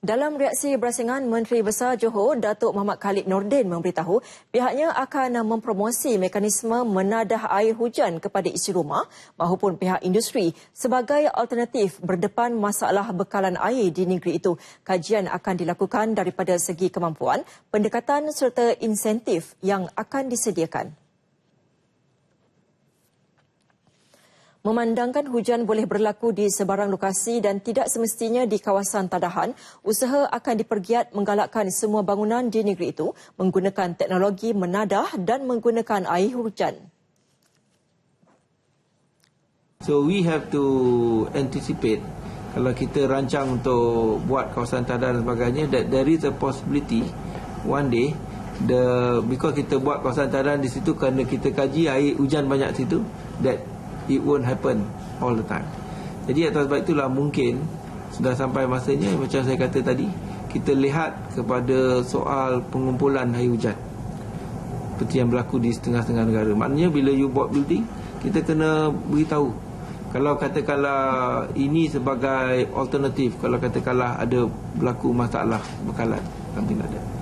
Dalam reaksi berasingan, Menteri Besar Johor Datuk Muhammad Khalid Nordin memberitahu pihaknya akan mempromosi mekanisme menadah air hujan kepada isi rumah maupun pihak industri sebagai alternatif berdepan masalah bekalan air di negeri itu. Kajian akan dilakukan daripada segi kemampuan, pendekatan serta insentif yang akan disediakan. Memandangkan hujan boleh berlaku di sebarang lokasi dan tidak semestinya di kawasan tadahan, usaha akan dipergiat menggalakkan semua bangunan di negeri itu menggunakan teknologi menadah dan menggunakan air hujan. So we have to anticipate kalau kita rancang untuk buat kawasan tadahan dan sebagainya that there is a possibility one day the because kita buat kawasan tadahan di situ kerana kita kaji air hujan banyak situ that it won't happen all the time. Jadi atas sebab itulah mungkin sudah sampai masanya macam saya kata tadi kita lihat kepada soal pengumpulan air hujan seperti yang berlaku di setengah-setengah negara. Maknanya bila you buat building kita kena beritahu kalau katakanlah ini sebagai alternatif kalau katakanlah ada berlaku masalah bekalan like that.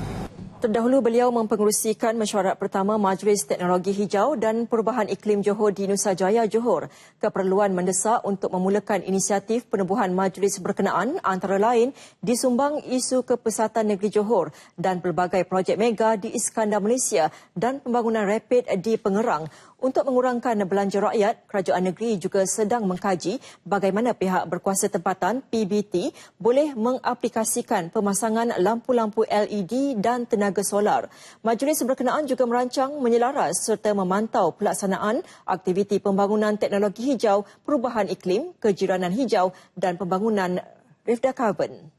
Terdahulu beliau mempengerusikan mesyuarat pertama Majlis Teknologi Hijau dan Perubahan Iklim Johor di Nusa Jaya, Johor. Keperluan mendesak untuk memulakan inisiatif penubuhan majlis berkenaan antara lain disumbang isu kepesatan negeri Johor dan pelbagai projek mega di Iskandar Malaysia dan pembangunan rapid di Pengerang untuk mengurangkan belanja rakyat, kerajaan negeri juga sedang mengkaji bagaimana pihak berkuasa tempatan PBT boleh mengaplikasikan pemasangan lampu-lampu LED dan tenaga solar. Majlis berkenaan juga merancang menyelaras serta memantau pelaksanaan aktiviti pembangunan teknologi hijau, perubahan iklim, kejiranan hijau dan pembangunan rifda karbon.